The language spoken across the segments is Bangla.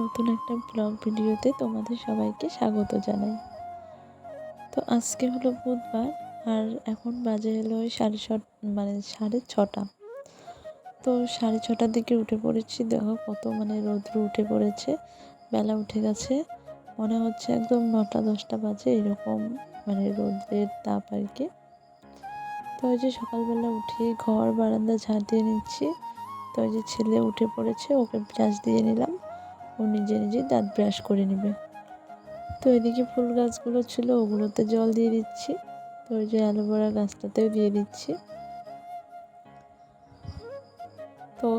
নতুন একটা ব্লগ ভিডিওতে তোমাদের সবাইকে স্বাগত জানাই। তো আজকে হলো বুধবার আর এখন বাজে হলো সাড়ে ছ মানে সাড়ে ছটা। তো সাড়ে ছটার দিকে উঠে পড়েছি, দেখো কত মানে রৌদ্র উঠে পড়েছে, বেলা উঠে গেছে, মনে হচ্ছে একদম নটা দশটা বাজে, এরকম মানে রৌদ্রের তাপ আর কি। তো ওই যে সকালবেলা উঠে ঘর বারান্দা ঝাড় দিয়ে নিচ্ছি তো ওই যে ছেলে উঠে পড়েছে, ওকে ব্রাশ দিয়ে নিলাম। ও নিজে নিজে দাঁত ব্রাশ করে নেবে। তো এদিকে ফুল গাছগুলো ছিল, ওগুলোতে জল দিয়ে দিচ্ছি। তো ওই যে অ্যালোভেরা গাছটাতেও দিয়ে দিচ্ছি। তো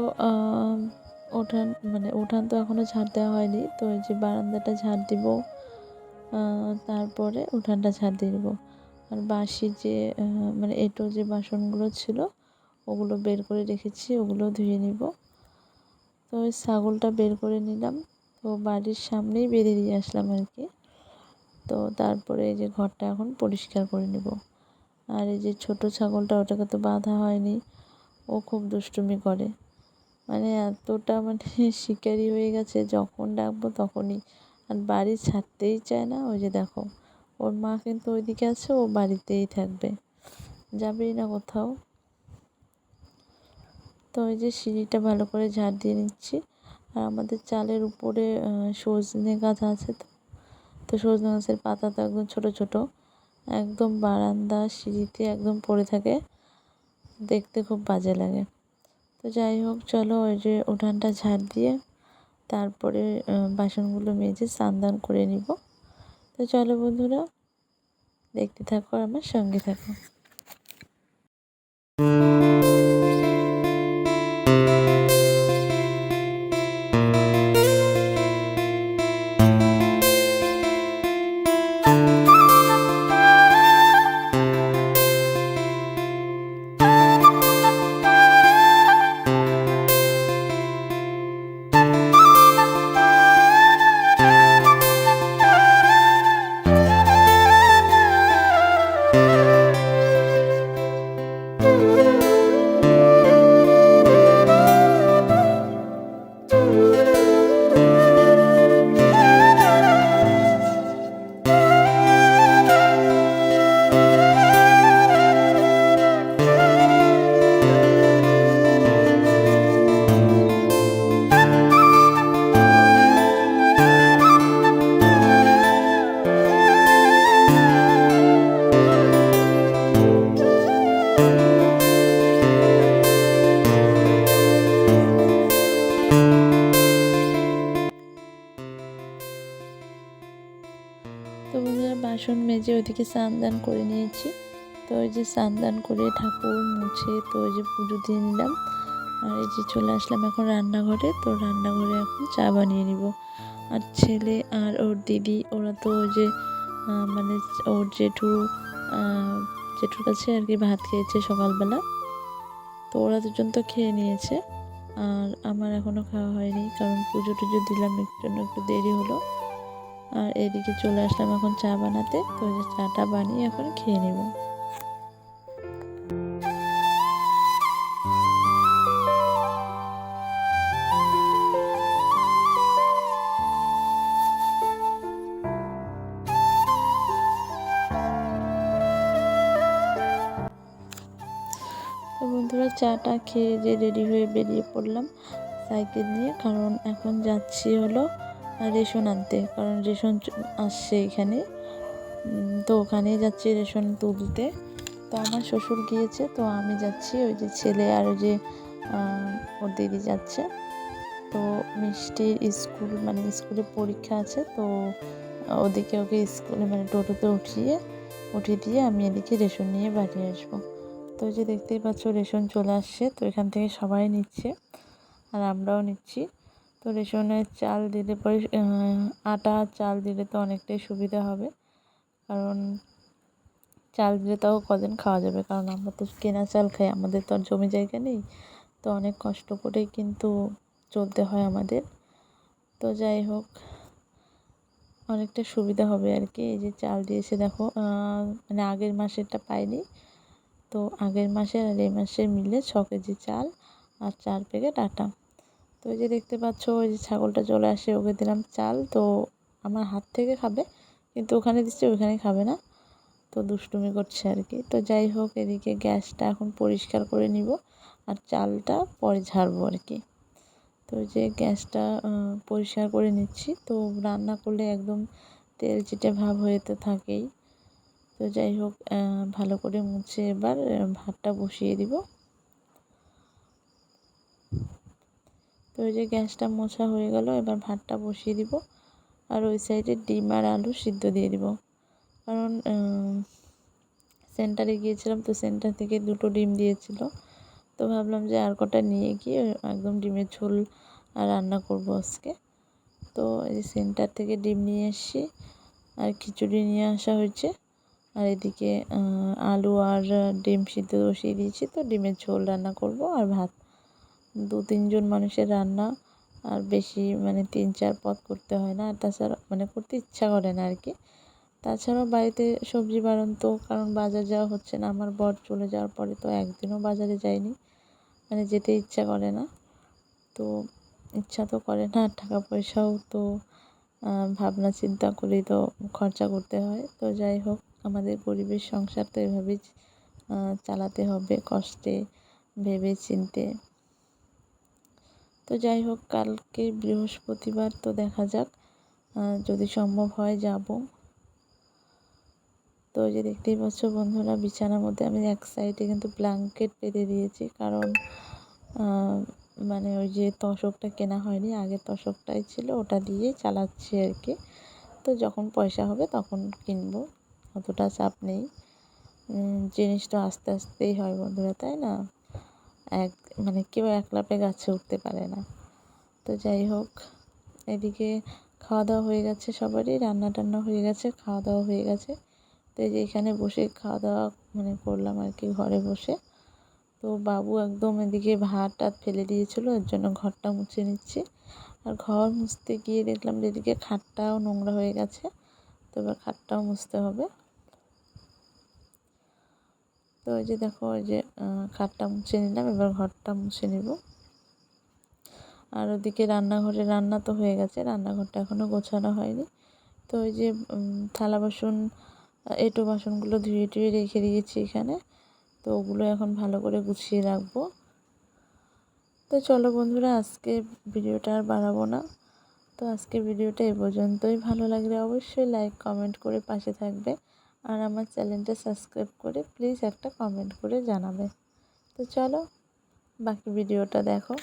ওঠান মানে উঠান তো এখনও ঝাড় দেওয়া হয়নি। তো ওই যে বারান্দাটা ঝাড় দিব তারপরে উঠানটা ঝাড় দিয়ে দেবো। আর বাসি যে মানে এটো যে বাসনগুলো ছিল ওগুলো বের করে রেখেছি, ওগুলো ধুয়ে নিব। তো ওই ছাগলটা বের করে নিলাম। তো বাড়ির সামনেই বেঁধে দিয়ে আসলাম আর কি। তো তারপরে এই যে ঘরটা এখন পরিষ্কার করে নেব। আর এই যে ছোট ছাগলটা, ওটাকে তো বাঁধা হয়নি। ও খুব দুষ্টুমি করে। মানে এতটা মানে শিকারি হয়ে গেছে, যখন ডাকবো তখনই। আর বাড়ি ছাড়তেই চায় না, ওই যে দেখো। ওর মা কিন্তু ওইদিকে আছে, ও বাড়িতেই থাকবে। যাবেই না কোথাও। তো ওই যে সিঁড়িটা ভালো করে ঝাড় দিয়ে নিচ্ছি। আর আমাদের চালের উপরে সজনে গাছ আছে তো তো সজনে গাছের পাতা তো একদম ছোটো ছোটো, একদম বারান্দা সিঁড়িতে একদম পড়ে থাকে। দেখতে খুব বাজে লাগে। তো যাই হোক, চলো ওই যে উঠানটা ঝাড় দিয়ে তারপরে বাসনগুলো মেজে স্নান করে নিব। তো চলো বন্ধুরা, দেখতে থাকো আমার সঙ্গে থাকো। মেজে ওইদিকে স্নান করে নিয়েছি। তো ওই যে স্নান করে ঠাকুর মুছে তো ওই যে পুজো দিয়ে নিলাম। আর এই যে চলে আসলাম এখন রান্নাঘরে। তো রান্নাঘরে এখন চা বানিয়ে নিব। আর ছেলে আর ওর দিদি, ওরা তো ওই যে মানে ওর জেঠু জেঠুর কাছে আর কি ভাত খেয়েছে সকালবেলা। তো ওরা দুজন তো খেয়ে নিয়েছে। আর আমার এখনও খাওয়া হয়নি। কারণ পুজো টুজো দিলাম একটু একটু দেরি হলো। আর এদিকে চলে আসলাম এখন চা বানাতে। তো চাটা বানিয়ে এখন খেয়ে নেব। বন্ধুরা, চাটা খেয়ে যে রেডি হয়ে বেরিয়ে পড়লাম সাইকেল নিয়ে, কারণ এখন যাচ্ছি হলো রেশন আনতে, কারণ রেশন আসছে এখানে। তো ওখানে যাচ্ছি রেশন তুলতে। তো আমার শ্বশুর গিয়েছে, তো আমি যাচ্ছি, ওই যে ছেলে আর ওই যে ওর দিদি যাচ্ছে। তো মিষ্টির স্কুল মানে স্কুলে পরীক্ষা আছে, তো ওদিকে ওকে স্কুলে মানে টোটোতে উঠিয়ে উঠিয়ে দিয়ে আমি এদিকে রেশন নিয়ে বাড়ি আসব। তো যে দেখতেই পাচ্ছ রেশন চলে আসছে, তো এখান থেকে সবাই নিচ্ছে, আর আমরাও নিচ্ছি। তো রেশনের চাল দিলে পরে আটা চাল দিলে তো অনেকটাই সুবিধা হবে। কারণ চাল দিলে তাও কদিন খাওয়া যাবে। কারণ আমরা তো কেনা চাল খাই, আমাদের তো আর জমি জায়গা নেই। তো অনেক কষ্ট করেই কিন্তু চলতে হয় আমাদের। তো যাই হোক, অনেকটা সুবিধা হবে আর কি। এই যে চাল দিয়েছে, দেখো মানে আগের মাসেরটা পাইনি। তো আগের মাসের আর এই মাসের মিলে ছ কেজি চাল আর চার প্যাকেট আটা। তো ওই যে দেখতে পাচ্ছ, ওই যে ছাগলটা চলে আসে, ওকে দিলাম চাল। তো আমার হাত থেকে খাবে, কিন্তু ওখানে দিচ্ছে ওইখানে খাবে না। তো দুষ্টুমি করছে আর কি। তো যাই হোক, এদিকে গ্যাসটা এখন পরিষ্কার করে নিব আর চালটা পরে ঝাড়বো আর কি। তো যে গ্যাসটা পরিষ্কার করে নিচ্ছি। তো রান্না করলে একদম তেল চিটে ভাব হয়ে তো থাকেই। তো যাই হোক ভালো করে মুছে এবার ভাতটা বসিয়ে দিব। তো ওই যে গ্যাসটা মোছা হয়ে গেল, এবার ভাতটা বসিয়ে দিব। আর ওই সাইডে ডিম আর আলু সিদ্ধ দিয়ে দিব। কারণ সেন্টারে গিয়েছিলাম তো সেন্টার থেকে দুটো ডিম দিয়েছিল। তো ভাবলাম যে আর কটা নিয়ে গিয়ে একদম ডিমের ঝোল আর রান্না করব আজকে। তো এই সেন্টার থেকে ডিম নিয়ে এসছি, আর খিচুড়ি নিয়ে আসা হয়েছে। আর এদিকে আলু আর ডিম সিদ্ধ বসিয়ে দিয়েছি, তো ডিমের ঝোল রান্না করব আর ভাত দু তিনজন মানুষের রান্না আর বেশি মানে তিন চার পদ করতে হয় না। আর তাছাড়া মানে করতে ইচ্ছা করে না আর কি তাছাড়াও বাড়িতে সবজি বাড়ন্ত কারণ বাজার যাওয়া হচ্ছে না। আমার বর চলে যাওয়ার পরে তো একদিনও বাজারে যায়নি। মানে যেতে ইচ্ছা করে না। তো ইচ্ছা তো করে না, টাকা পয়সাও তো ভাবনা চিন্তা করেই তো খরচা করতে হয়। তো যাই হোক, আমাদের গরিবের সংসার তো এভাবেই চালাতে হবে কষ্টে ভেবে চিনতে তো যাই হোক, কালকে বৃহস্পতিবার তো দেখা যাক যদি সম্ভব হয় যাব। তো যে দেখতেই পাচ্ছ বন্ধুরা, বিছানার মধ্যে আমি এক সাইডে কিন্তু ব্ল্যাঙ্কেট পেতে দিয়েছি, কারণ মানে ওই যে তশকটা কেনা হয়নি, আগের তশকটাই ছিল, ওটা দিয়েই চালাচ্ছি আর কি। তো যখন পয়সা হবে তখন কিনবো, অতটা চাপ নেই। জিনিস তো আস্তে আস্তেই হয় বন্ধুরা, তাই না? এক মানে কেউ একলাপে গাছে উঠতে পারে না। তো যাই হোক, এদিকে খাওয়া দাওয়া হয়ে গেছে সবারই রান্না টান্না হয়ে গেছে খাওয়া দাওয়া হয়ে গেছে। তো এই যে এখানে বসে খাওয়া দাওয়া মানে করলাম আর কি ঘরে বসে। তো বাবু একদম এদিকে ভাত টাত ফেলে দিয়েছিল, এর জন্য ঘরটা মুছে নিচ্ছি। আর ঘর মুছতে গিয়ে দেখলাম যে এদিকে খাটটাও নোংরা হয়ে গেছে, তো এবার খাটটাও মুছতে হবে। তো ওই যে দেখো ওই যে খাটটা মুছে নিলাম, এবার ঘরটা মুছে নিব। আর ওদিকে রান্নাঘরে রান্না তো হয়ে গেছে, রান্নাঘরটা এখনও গোছানো হয়নি। তো ওই যে থালা বাসন এঁটো বাসনগুলো ধুয়ে টুয়ে রেখে দিয়েছি এখানে। তো ওগুলো এখন ভালো করে গুছিয়ে রাখব। তো চলো বন্ধুরা, আজকে ভিডিওটা আর বাড়াবো না। তো আজকে ভিডিওটা এ পর্যন্তই। ভালো লাগলে অবশ্যই লাইক, কমেন্ট করে পাশে থাকবে। আর আমার চ্যানেলটা সাবস্ক্রাইব করে প্লিজ একটা কমেন্ট করে জানাবে। তো চলো, বাকি ভিডিওটা দেখো।